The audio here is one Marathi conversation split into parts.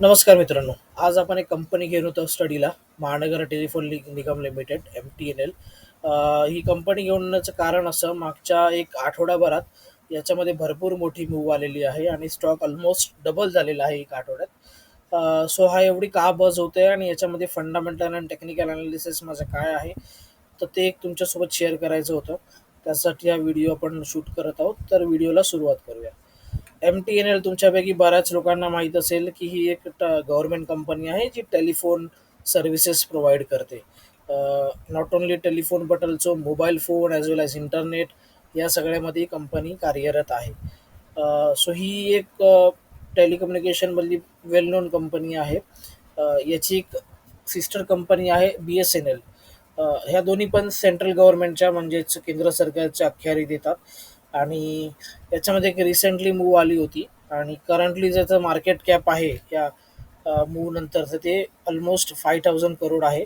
नमस्कार मित्रांनो आज आपण एक कंपनी घेऊन होतो स्टडीला Mahanagar telephone Nigam limited M T N L ही कंपनी घेऊन येण्याचं कारण असं मागच्या एक आठवड्याभरात याच्यामध्ये भरपूर मोठी मूव आलेली आहे आणि स्टॉक ऑलमोस्ट डबल झालेला आहे एक आठवड्यात. सो हा एवढी का बज होते आणि याच्यामध्ये फंडामेंटल आणि टेक्निकल अनालिसिस माझं काय आहे तर ते एक तुमच्यासोबत शेअर करायचं होतं. त्यासाठी हा व्हिडिओ आपण शूट करत आहोत तर व्हिडिओला सुरुवात करूया. एम टी एन एल तुमच्यापैकी बऱ्याच लोकांना माहीत असेल की ही एक गव्हर्मेंट कंपनी आहे जी टेलिफोन सर्व्हिसेस प्रोव्हाइड करते. Not only telephone but also mobile phone as well as internet या सगळ्यामध्ये ही कंपनी कार्यरत आहे. सो ही एक टेलिकम्युनिकेशनमधली वेल नोन कंपनी आहे. याची एक सिस्टर कंपनी आहे बी एस एन एल ह्या दोन्ही पण सेंट्रल गव्हर्नमेंटच्या म्हणजेच केंद्र सरकारच्या अखत्यारीत येतात. आणि याच्यामध्ये एक रिसेंटली मूव आली होती. आणि करंटली ज्याचं मार्केट कॅप आहे या मूव नंतरचं ते ऑलमोस्ट फाय थाउजंड करोड आहे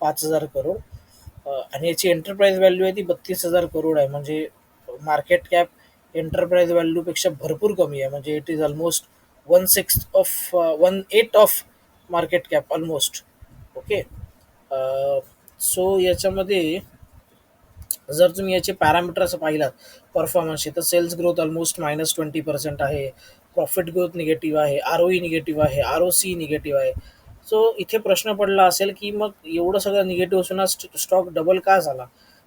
पाच हजार करोड आणि याची एंटरप्राइज व्हॅल्यू आहे ती बत्तीस हजार करोड आहे. म्हणजे मार्केट कॅप एंटरप्राइज व्हॅल्यूपेक्षा भरपूर कमी आहे. म्हणजे it is almost one six of one eight of market cap almost okay so याच्यामध्ये जर तुम्ही याचे पॅरामीटर्स पाहिलात परफॉर्मन्सचे तर sales growth almost minus twenty percent आहे. प्रॉफिट ग्रोथ निगेटिव्ह आहे आर ओ ई निगेटिव्ह आहे आर ओ सी निगेटिव्ह आहे. सो इथे प्रश्न पडला असेल की मग एवढं सगळं निगेटिव्ह असून हा स्टॉक डबल का झाला?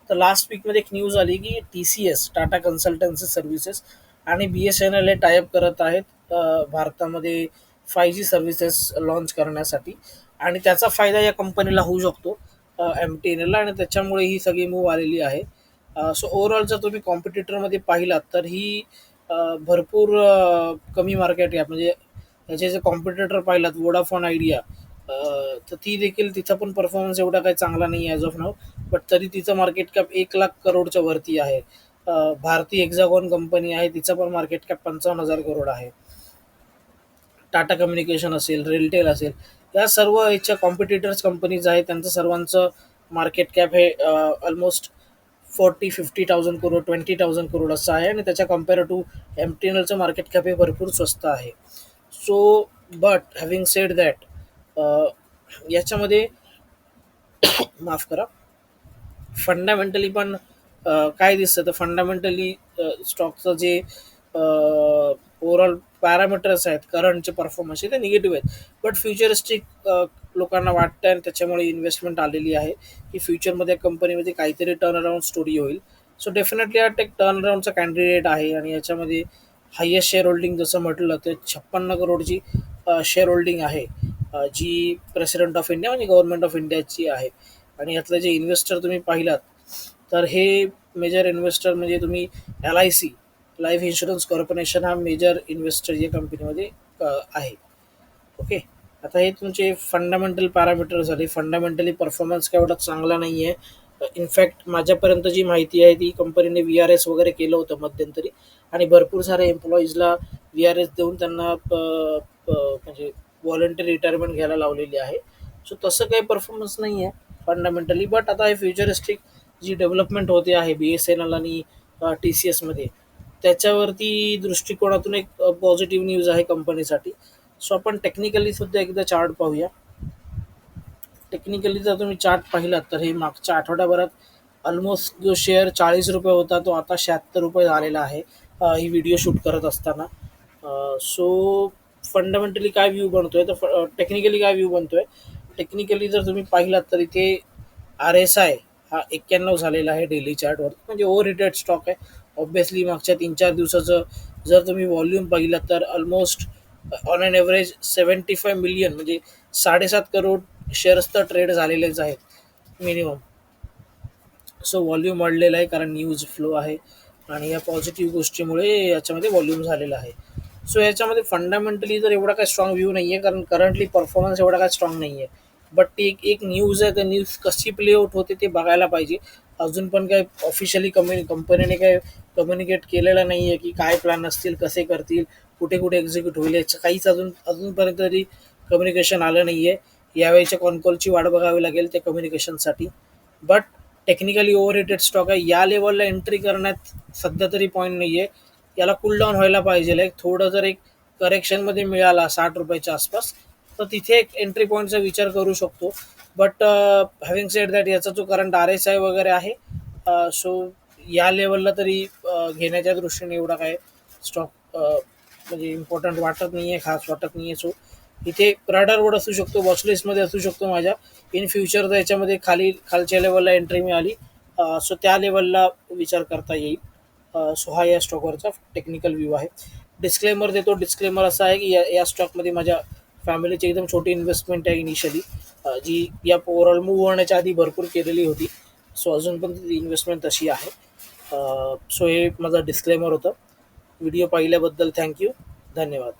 तर लास्ट वीकमध्ये एक न्यूज आली की T C S Tata consultancy services आणि बी एस एन एल हे टायअप करत आहेत भारतामध्ये फाय जी सर्व्हिसेस लॉन्च करण्यासाठी. आणि त्याचा फायदा या कंपनीला होऊ शकतो. एम टी एन एलला आणि त्याच्यामुळे ही सगळी मूव आलेली आहे. सो ओव्हरऑल जर तुम्ही कॉम्पिटिटरमध्ये पाहिलात तर ही भरपूर कमी मार्केट आहे. म्हणजे त्याचे जे कॉम्पिटिटर पाहिलात वोडाफोन आयडिया तर ती देखील तिचा पण परफॉर्मन्स एवढा काही चांगला नाही आहे ॲज ऑफ नाव बट तरी तिचं मार्केट कॅप एक लाख करोडच्या वरती आहे. भारती एक्झागॉन कंपनी आहे तिचं पण मार्केट कॅप पंचावन्न हजार करोड आहे. टाटा कम्युनिकेशन असेल रेलटेल असेल या सर्व याच्या कॉम्पिटिटर्स कंपनीज आहेत त्यांचं सर्वांचं मार्केट कॅप हे almost forty fifty thousand crore twenty thousand crore असं आहे आणि त्याच्या compare to M T N एलचं market cap हे भरपूर स्वस्त आहे. So but having said that याच्यामध्ये माफ करा फंडामेंटली पण काय दिसतं? तर फंडामेंटली स्टॉकचं जे ओवरऑल पॅरामीटर्स आहेत करंटचे परफॉर्मन्स ते निगेटिव्ह आहेत. बट फ्युचरिस्टिक लोकांना वाटतं आणि त्याच्यामुळे इन्व्हेस्टमेंट आलेली आहे की फ्युचरमध्ये कंपनीमध्ये काहीतरी टर्न अराऊंड स्टोरी होईल. सो डेफिनेटली हा टेक टर्न अराउंडचा कॅन्डिडेट आहे आणि याच्यामध्ये हायेस्ट शेअर होल्डिंग जसं म्हटलं तर छप्पन्न करोडची शेअर होल्डिंग आहे जी प्रेसिडेंट ऑफ इंडिया म्हणजे गव्हर्नमेंट ऑफ इंडियाची आहे. आणि यातले जे इन्व्हेस्टर तुम्ही पाहिलात तर हे मेजर इन्व्हेस्टर म्हणजे तुम्ही L I C life insurance corporation हा मेजर इन्व्हेस्टर या कंपनीमध्ये आहे. ओके? आता हे तुमचे फंडामेंटल पॅरामीटर झाले. फंडामेंटली परफॉर्मन्स काय एवढा चांगला नाही आहे इनफॅक्ट माझ्यापर्यंत जी माहिती आहे ती कंपनीने व्ही आर एस वगैरे केलं होतं मध्यंतरी. आणि भरपूर साऱ्या एम्प्लॉईजला व्ही आर एस देऊन त्यांना प- म्हणजे व्हॉलंटरी रिटायरमेंट घ्यायला लावलेली आहे. सो तसं काही परफॉर्मन्स नाही आहे फंडामेंटली बट आता हे फ्युचरिस्टिक जी डेव्हलपमेंट होते आहे बी एस एन एल आणि टी सी एसमध्ये त्याच्यावरती दृष्टिकोनातून एक पॉझिटिव्ह न्यूज आहे कंपनीसाठी सो आपण टेक्निकली सुद्धा एकदा चार्ट पाहूया. टेक्निकली जर तुम्ही चार्ट पाहिलात तर हे मागच्या आठवड्याभरात ऑलमोस्ट जो शेअर चाळीस रुपये होता तो आता शहात्तर रुपये झालेला आहे ही व्हिडिओ शूट करत असताना. सो फंडामेंटली काय व्ह्यू बनतोय? तर टेक्निकली काय व्ह्यू बनतोय? टेक्निकली जर तुम्ही पाहिलात तर इथे आर एस आय हा एक्क्याण्णव झालेला आहे डेली चार्टवर म्हणजे ओव्हर रिटेड स्टॉक आहे. ऑब्विसली मागच्या तीन चार दिवसाचं जर तुम्ही वॉल्यूम पाहिलात तर almost on an average seventy five million म्हणजे साडेसात करोड शेअर्स तर ट्रेड झालेलेच आहेत मिनिमम सो व्हॉल्यूम वाढलेला आहे कारण न्यूज फ्लो आहे आणि या पॉझिटिव्ह गोष्टीमुळे याच्यामध्ये व्हॉल्यूम झालेला आहे. सो याच्यामध्ये फंडामेंटली तर एवढा काही स्ट्रॉंग व्ह्यू नाही आहे कारण करंटली परफॉर्मन्स एवढा काही स्ट्रॉंग नाही आहे बट ती एक एक न्यूज आहे त्या न्यूज कशी प्ले आउट होते ते बघायला पाहिजे. अजून पण काय ऑफिशियली कमी कंपनीने काय कम्युनिकेट केलेलं नाही आहे की काय प्लॅन असतील कसे करतील कुठे कुठे एक्झिक्यूट होईल याचं काहीच अजून अजूनपर्यंत तरी कम्युनिकेशन आलं नाही आहे यावेळीच्या कॉनकॉलची वाट बघावी लागेल त्या कम्युनिकेशनसाठी but technically over rated stock आहे. या लेवलला एंट्री करण्यात सध्या तरी पॉईंट नाही आहे याला कूल डाऊन व्हायला पाहिजे. एक थोडं जर एक करेक्शनमध्ये मिळाला साठ रुपयाच्या आसपास तर तिथे एक एंट्री पॉईंटचा विचार करू शकतो. बट हॅव्हिंग सेड दॅट याचा जो करंट आर एस आय वगैरे आहे uh, सो या लेवलला तरी घेण्याच्या दृष्टीने एवढा काय स्टॉक म्हणजे इम्पॉर्टंट वाटत नाही आहे खास वाटत नाही आहे सो इथे रडारवर असू शकतो वॉचलिस्टमध्ये असू शकतो माझ्या. इन फ्युचर तर याच्यामध्ये खाली खालच्या लेवलला एंट्री मिळाली. सो त्या लेवलला विचार करता येईल. सो हा या स्टॉकवरचा टेक्निकल व्ह्यू आहे. डिस्क्लेमर देतो डिस्क्लेमर असा आहे की या या स्टॉकमध्ये माझ्या फॅमिलीची एकदम छोटी इन्व्हेस्टमेंट आहे इनिशियली जी या ओव्हरऑल मूव्ह होण्याच्या आधी भरपूर केलेली होती. सो अजून पण ती इन्व्हेस्टमेंट तशी आहे. सो हे माझा डिस्क्लेमर होतं. व्हिडिओ पाहिल्याबद्दल थँक्यू धन्यवाद.